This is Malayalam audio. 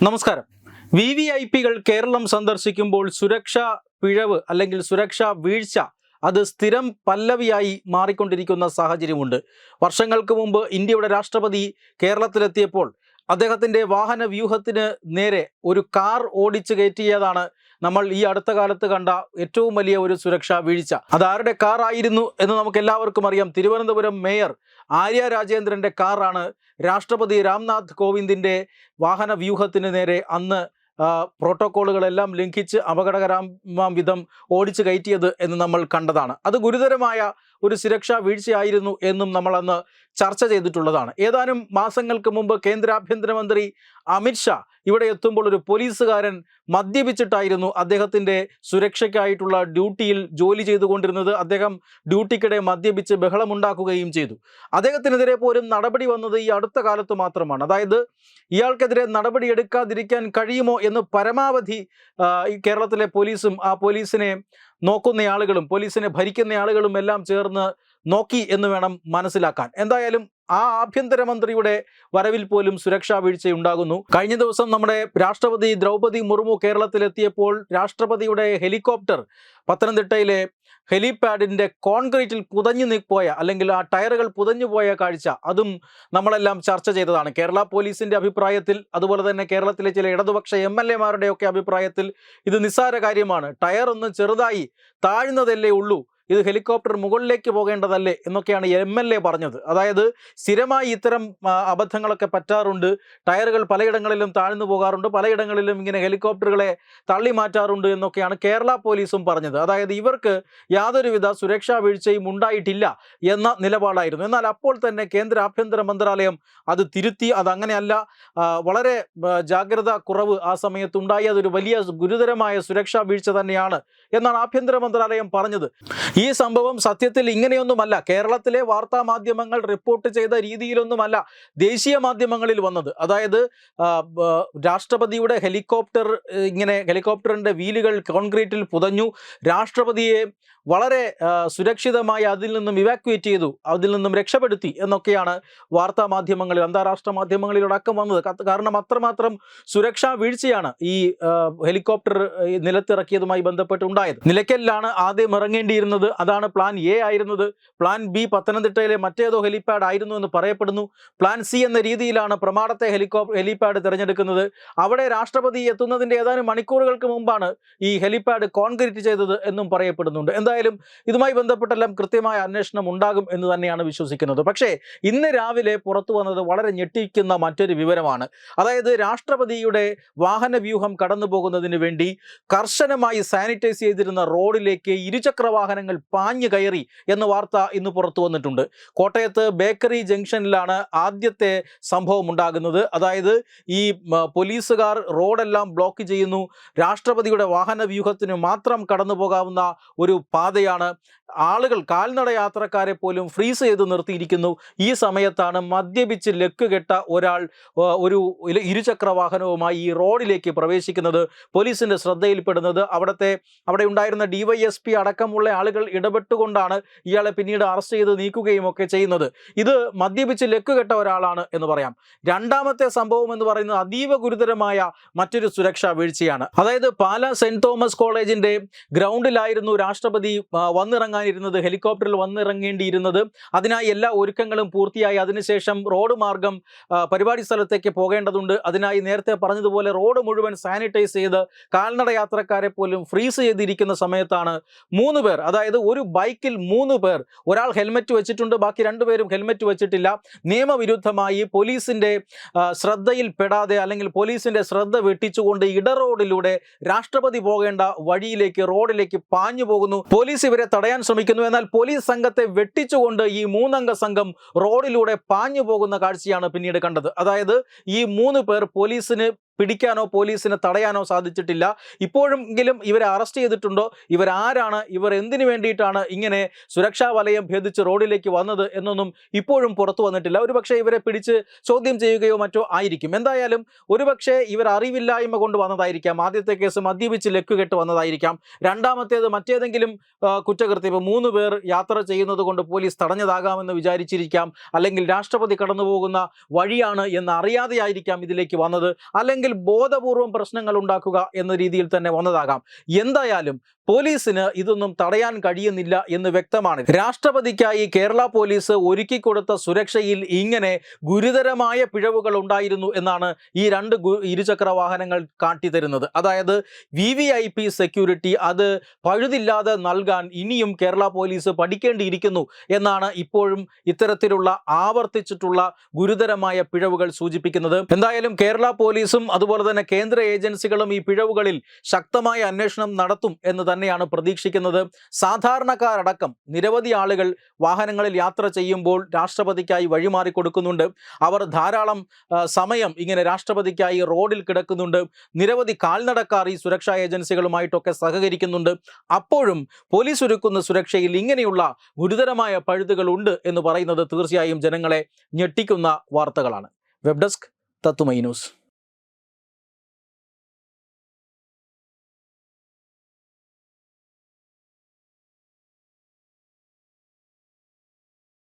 നമസ്കാരം. വി വി ഐ പികൾ കേരളം സന്ദർശിക്കുമ്പോൾ സുരക്ഷാ പിഴവ് അല്ലെങ്കിൽ സുരക്ഷാ വീഴ്ച അത് സ്ഥിരം പല്ലവിയായി മാറിക്കൊണ്ടിരിക്കുന്ന സാഹചര്യമുണ്ട്. വർഷങ്ങൾക്ക് മുമ്പ് ഇന്ത്യയുടെ രാഷ്ട്രപതി കേരളത്തിലെത്തിയപ്പോൾ അദ്ദേഹത്തിന്റെ വാഹന വ്യൂഹത്തിന് നേരെ ഒരു കാർ ഓടിച്ചു കയറ്റിയതാണ് നമ്മൾ ഈ അടുത്ത കാലത്ത് കണ്ട ഏറ്റവും വലിയ ഒരു സുരക്ഷാ വീഴ്ച. അതാരുടെ കാർ ആയിരുന്നു എന്ന് നമുക്ക് എല്ലാവർക്കും അറിയാം. തിരുവനന്തപുരം മേയർ ആര്യ രാജേന്ദ്രന്റെ കാറാണ് രാഷ്ട്രപതി രാംനാഥ് കോവിന്ദിന്റെ വാഹന വ്യൂഹത്തിന് നേരെ അന്ന് പ്രോട്ടോക്കോളുകളെല്ലാം ലംഘിച്ച് അപകടകരമാം വിധം ഓടിച്ചു കയറ്റിയത് എന്ന് നമ്മൾ കണ്ടതാണ്. അത് ഗുരുതരമായ ഒരു സുരക്ഷാ വീഴ്ചയായിരുന്നു എന്നും നമ്മൾ അന്ന് ചർച്ച ചെയ്തിട്ടുള്ളതാണ്. ഏതാനും മാസങ്ങൾക്ക് മുമ്പ് കേന്ദ്ര ആഭ്യന്തരമന്ത്രി അമിത്ഷാ ഇവിടെ എത്തുമ്പോൾ ഒരു പോലീസുകാരൻ മദ്യപിച്ചിട്ടായിരുന്നു അദ്ദേഹത്തിന്റെ സുരക്ഷയ്ക്കായിട്ടുള്ള ഡ്യൂട്ടിയിൽ ജോലി ചെയ്തുകൊണ്ടിരുന്നത്. അദ്ദേഹം ഡ്യൂട്ടിക്കിടെ മദ്യപിച്ച് ബഹളമുണ്ടാക്കുകയും ചെയ്തു. അദ്ദേഹത്തിനെതിരെ പോലും നടപടി വന്നത് ഈ അടുത്ത കാലത്ത് മാത്രമാണ്. അതായത് ഇയാൾക്കെതിരെ നടപടി എടുക്കാതിരിക്കാൻ കഴിയുമോ എന്ന് പരമാവധി കേരളത്തിലെ പോലീസും ആ പോലീസിനെ നോക്കുന്ന ആളുകളും പോലീസിനെ ഭരിക്കുന്ന ആളുകളും എല്ലാം ചേർന്ന് നോക്കി എന്ന് വേണം മനസ്സിലാക്കാൻ. എന്തായാലും ആ ആഭ്യന്തരമന്ത്രിയുടെ വരവിൽ പോലും സുരക്ഷാ വീഴ്ചയുണ്ടാകുന്നു. കഴിഞ്ഞ ദിവസം നമ്മുടെ രാഷ്ട്രപതി ദ്രൗപദി മുർമു കേരളത്തിലെത്തിയപ്പോൾ രാഷ്ട്രപതിയുടെ ഹെലികോപ്റ്റർ പത്തനംതിട്ടയിലെ ഹെലിപാഡിന്റെ കോൺക്രീറ്റിൽ പുതഞ്ഞു പോയ അല്ലെങ്കിൽ ആ ടയറുകൾ പുതഞ്ഞു പോയ കാഴ്ച അതും നമ്മളെല്ലാം ചർച്ച ചെയ്തതാണ്. കേരള പോലീസിന്റെ അഭിപ്രായത്തിൽ അതുപോലെ തന്നെ കേരളത്തിലെ ചില ഇടതുപക്ഷ എം എൽ എമാരുടെയൊക്കെ അഭിപ്രായത്തിൽ ഇത് നിസ്സാര കാര്യമാണ്. ടയർ ഒന്ന് ചെറുതായി താഴ്ന്നതല്ലേ ഉള്ളൂ. ഇത് ഹെലികോപ്റ്റർ മുകളിലേക്ക് പോകേണ്ടതല്ലേ എന്നൊക്കെയാണ് എം എൽ എ പറഞ്ഞത്. അതായത് സ്ഥിരമായി ഇത്തരം അബദ്ധങ്ങളൊക്കെ പറ്റാറുണ്ട്. ടയറുകൾ പലയിടങ്ങളിലും താഴ്ന്നു പോകാറുണ്ട്. പലയിടങ്ങളിലും ഇങ്ങനെ ഹെലികോപ്റ്ററുകളെ തള്ളി മാറ്റാറുണ്ട് എന്നൊക്കെയാണ് കേരള പോലീസും പറഞ്ഞത്. അതായത് ഇവർക്ക് യാതൊരുവിധ സുരക്ഷാ വീഴ്ചയും ഉണ്ടായിട്ടില്ല എന്ന നിലപാടായിരുന്നു. എന്നാൽ അപ്പോൾ തന്നെ കേന്ദ്ര ആഭ്യന്തര മന്ത്രാലയം അത് തിരുത്തി. ആ, വളരെ ജാഗ്രത കുറവ് ആ സമയത്ത് ഉണ്ടായി അതൊരു വലിയ ഗുരുതരമായ സുരക്ഷാ വീഴ്ച തന്നെയാണ് എന്നാണ് ആഭ്യന്തര മന്ത്രാലയം പറഞ്ഞത്. ഈ സംഭവം സത്യത്തിൽ ഇങ്ങനെയൊന്നുമല്ല. കേരളത്തിലെ വാർത്താ മാധ്യമങ്ങൾ റിപ്പോർട്ട് ചെയ്ത രീതിയിലൊന്നുമല്ല ദേശീയ മാധ്യമങ്ങളിൽ വന്നത്. അതായത് രാഷ്ട്രപതിയുടെ ഹെലികോപ്റ്റർ ഇങ്ങനെ ഹെലികോപ്റ്ററിന്റെ വീലുകൾ കോൺക്രീറ്റിൽ പുതഞ്ഞു. രാഷ്ട്രപതിയെ വളരെ സുരക്ഷിതമായി അതിൽ നിന്നും ഇവാക്യുവേറ്റ് ചെയ്തു. അതിൽ നിന്നും രക്ഷപ്പെടുത്തി എന്നൊക്കെയാണ് വാർത്താ മാധ്യമങ്ങളിൽ അന്താരാഷ്ട്ര മാധ്യമങ്ങളിൽ അടക്കം വന്നത് കാരണം അത്രമാത്രം സുരക്ഷാ വീഴ്ചയാണ് ഈ ഹെലികോപ്റ്റർ നിലത്തിറക്കിയതുമായി ബന്ധപ്പെട്ട് ഉണ്ടായത്. നിലയ്ക്കലിലാണ് ആദ്യം ഇറങ്ങേണ്ടിയിരുന്നത് അതാണ് പ്ലാൻ എ ആയിരുന്നത്. പ്ലാൻ ബി പത്തനംതിട്ടയിലെ മറ്റേതോ ഹെലിപാഡ് ആയിരുന്നു എന്ന് പറയപ്പെടുന്നു. പ്ലാൻ സി എന്ന രീതിയിലാണ് പ്രമാടത്തെ ഹെലികോപ് ഹെലിപാഡ് തിരഞ്ഞെടുക്കുന്നത്. അവിടെ രാഷ്ട്രപതി എത്തുന്നതിന്റെ ഏതാനും മണിക്കൂറുകൾക്ക് മുമ്പാണ് ഈ ഹെലിപാഡ് കോൺക്രീറ്റ് ചെയ്തത് എന്നും പറയപ്പെടുന്നുണ്ട്. എന്തായാലും ഇതുമായി ബന്ധപ്പെട്ടെല്ലാം കൃത്യമായ അന്വേഷണം ഉണ്ടാകും എന്ന് തന്നെയാണ് വിശ്വസിക്കുന്നത്. പക്ഷേ ഇന്ന് രാവിലെ പുറത്തു വന്നത് വളരെ ഞെട്ടിക്കുന്ന മറ്റൊരു വിവരമാണ്. അതായത് രാഷ്ട്രപതിയുടെ വാഹന വ്യൂഹം കടന്നു പോകുന്നതിന് വേണ്ടി കർശനമായി സാനിറ്റൈസ് ചെയ്തിരുന്ന റോഡിലേക്ക് ഇരുചക്ര വാഹനങ്ങൾ പാഞ്ഞു കയറി എന്ന വാർത്ത ഇന്ന് പുറത്തു വന്നിട്ടുണ്ട്. കോട്ടയത്ത് ബേക്കറി ജംഗ്ഷനിലാണ് ആദ്യത്തെ സംഭവം ഉണ്ടാകുന്നത്. അതായത് ഈ പോലീസുകാർ റോഡെല്ലാം ബ്ലോക്ക് ചെയ്യുന്നു. രാഷ്ട്രപതിയുടെ വാഹന വ്യൂഹത്തിന് മാത്രം കടന്നു പോകാവുന്ന ഒരു പാതയാണ്. ആളുകൾ കാൽനട യാത്രക്കാരെ പോലും ഫ്രീസ് ചെയ്ത് നിർത്തിയിരിക്കുന്നു. ഈ സമയത്താണ് മദ്യപിച്ച് ലക്ക് കെട്ട ഒരാൾ ഒരു ഇരുചക്ര വാഹനവുമായി ഈ റോഡിലേക്ക് പ്രവേശിക്കുന്നത്. പോലീസിന്റെ ശ്രദ്ധയിൽപ്പെടുന്നത് അവിടുത്തെ അവിടെ ഉണ്ടായിരുന്ന ഡിവൈഎസ്പി അടക്കമുള്ള ആളുകൾ ഇടപെട്ടുകൊണ്ടാണ് ഇയാളെ പിന്നീട് അറസ്റ്റ് ചെയ്ത് നീക്കുകയും ഒക്കെ ചെയ്യുന്നത്. ഇത് മദ്യപിച്ച് ലക്കുകെട്ട ഒരാളാണ് എന്ന് പറയാം. രണ്ടാമത്തെ സംഭവം എന്ന് പറയുന്നത് അതീവ ഗുരുതരമായ മറ്റൊരു സുരക്ഷാ വീഴ്ചയാണ്. അതായത് പാല സെന്റ് തോമസ് കോളേജിന്റെ ഗ്രൗണ്ടിലായിരുന്നു രാഷ്ട്രപതി വന്നിറങ്ങാനിരുന്നത് ഹെലികോപ്റ്ററിൽ വന്നിറങ്ങേണ്ടിയിരുന്നത്. അതിനായി എല്ലാ ഒരുക്കങ്ങളും പൂർത്തിയായി. അതിനുശേഷം റോഡ് മാർഗം പരിപാടി സ്ഥലത്തേക്ക് പോകേണ്ടതുണ്ട്. അതിനായി നേരത്തെ പറഞ്ഞതുപോലെ റോഡ് മുഴുവൻ സാനിറ്റൈസ് ചെയ്ത് കാൽനട യാത്രക്കാരെ പോലും ഫ്രീസ് ചെയ്തിരിക്കുന്ന സമയത്താണ് മൂന്ന് പേർ അതായത് ഒരു ബൈക്കിൽ മൂന്ന് പേർ ഒരാൾ ഹെൽമറ്റ് വെച്ചിട്ടുണ്ട് ബാക്കി രണ്ടുപേരും ഹെൽമറ്റ് വെച്ചിട്ടില്ല. നിയമവിരുദ്ധമായി ശ്രദ്ധയിൽ ശ്രദ്ധയിൽപ്പെടാതെ അല്ലെങ്കിൽ പോലീസിന്റെ ശ്രദ്ധ വെട്ടിച്ചുകൊണ്ട് ഇടറോഡിലൂടെ രാഷ്ട്രപതി പോകേണ്ട വഴിയിലേക്ക് റോഡിലേക്ക് പാഞ്ഞു പോകുന്നു. പോലീസ് ഇവരെ തടയാൻ ശ്രമിക്കുന്നു. എന്നാൽ പോലീസ് സംഘത്തെ വെട്ടിച്ചുകൊണ്ട് ഈ മൂന്നംഗ സംഘം റോഡിലൂടെ പാഞ്ഞു പോകുന്ന കാഴ്ചയാണ് പിന്നീട് കണ്ടത്. അതായത് ഈ മൂന്ന് പേർ പോലീസിന് പിടിക്കാനോ പോലീസിനെ തടയാനോ സാധിച്ചിട്ടില്ല. ഇപ്പോഴെങ്കിലും ഇവരെ അറസ്റ്റ് ചെയ്തിട്ടുണ്ടോ? ഇവരാരാണ്? ഇവർ എന്തിനു വേണ്ടിയിട്ടാണ് ഇങ്ങനെ സുരക്ഷാ വലയം ഭേദിച്ച് റോഡിലേക്ക് വന്നത് എന്നൊന്നും ഇപ്പോഴും പുറത്തു വന്നിട്ടില്ല. ഒരുപക്ഷെ ഇവരെ പിടിച്ച് ചോദ്യം ചെയ്യുകയോ മറ്റോ ആയിരിക്കും. എന്തായാലും ഒരുപക്ഷെ ഇവർ അറിവില്ലായ്മ കൊണ്ട് വന്നതായിരിക്കാം. ആദ്യത്തെ കേസ് മദ്യപിച്ച് ലക്കുകെട്ട് വന്നതായിരിക്കാം. രണ്ടാമത്തേത് മറ്റേതെങ്കിലും കുറ്റകൃത്യം. മൂന്ന് പേർ യാത്ര ചെയ്യുന്നത് കൊണ്ട് പോലീസ് തടഞ്ഞതാകാമെന്ന് വിചാരിച്ചിരിക്കാം. അല്ലെങ്കിൽ രാഷ്ട്രപതി കടന്നുപോകുന്ന വഴിയാണ് എന്ന് അറിയാതെയായിരിക്കാം ഇതിലേക്ക് വന്നത്. അല്ലെങ്കിൽ ബോധപൂർവം പ്രശ്നങ്ങൾ ഉണ്ടാക്കുക എന്ന രീതിയിൽ തന്നെ വന്നതാകാം. എന്തായാലും പോലീസിന് ഇതൊന്നും തടയാൻ കഴിയുന്നില്ല എന്ന് വ്യക്തമാണ്. രാഷ്ട്രപതിക്കായി കേരള പോലീസ് ഒരുക്കി കൊടുത്ത സുരക്ഷയിൽ ഇങ്ങനെ ഗുരുതരമായ പിഴവുകൾ ഉണ്ടായിരുന്നു എന്നാണ് ഈ രണ്ട് ഇരുചക്ര വാഹനങ്ങൾ കാട്ടിത്തരുന്നത്. അതായത് V V I P security അത് പഴുതില്ലാതെ നൽകാൻ ഇനിയും കേരള പോലീസ് പഠിക്കേണ്ടിയിരിക്കുന്നു എന്നാണ് ഇപ്പോഴും ഇത്തരത്തിലുള്ള ആവർത്തിച്ചിട്ടുള്ള ഗുരുതരമായ പിഴവുകൾ സൂചിപ്പിക്കുന്നത്. എന്തായാലും കേരള പോലീസും അതുപോലെ തന്നെ കേന്ദ്ര ഏജൻസികളും ഈ പിഴവുകളിൽ ശക്തമായ അന്വേഷണം നടത്തും എന്ന് തന്നെയാണ് പ്രതീക്ഷിക്കുന്നത്. സാധാരണക്കാരടക്കം നിരവധി ആളുകൾ വാഹനങ്ങളിൽ യാത്ര ചെയ്യുമ്പോൾ രാഷ്ട്രപതിക്കായി വഴിമാറി കൊടുക്കുന്നുണ്ട്. അവർ ധാരാളം സമയം ഇങ്ങനെ രാഷ്ട്രപതിക്കായി റോഡിൽ കിടക്കുന്നുണ്ട്. നിരവധി കാൽനടക്കാർ ഈ സുരക്ഷാ ഏജൻസികളുമായിട്ടൊക്കെ സഹകരിക്കുന്നുണ്ട്. അപ്പോഴും പോലീസ് ഒരുക്കുന്ന സുരക്ഷയിൽ ഇങ്ങനെയുള്ള ഗുരുതരമായ പഴുതുകൾ ഉണ്ട് എന്ന് പറയുന്നത് തീർച്ചയായും ജനങ്ങളെ ഞെട്ടിക്കുന്ന വാർത്തകളാണ്. വെബ് ഡെസ്ക് തത്തുമൈ ന്യൂസ്.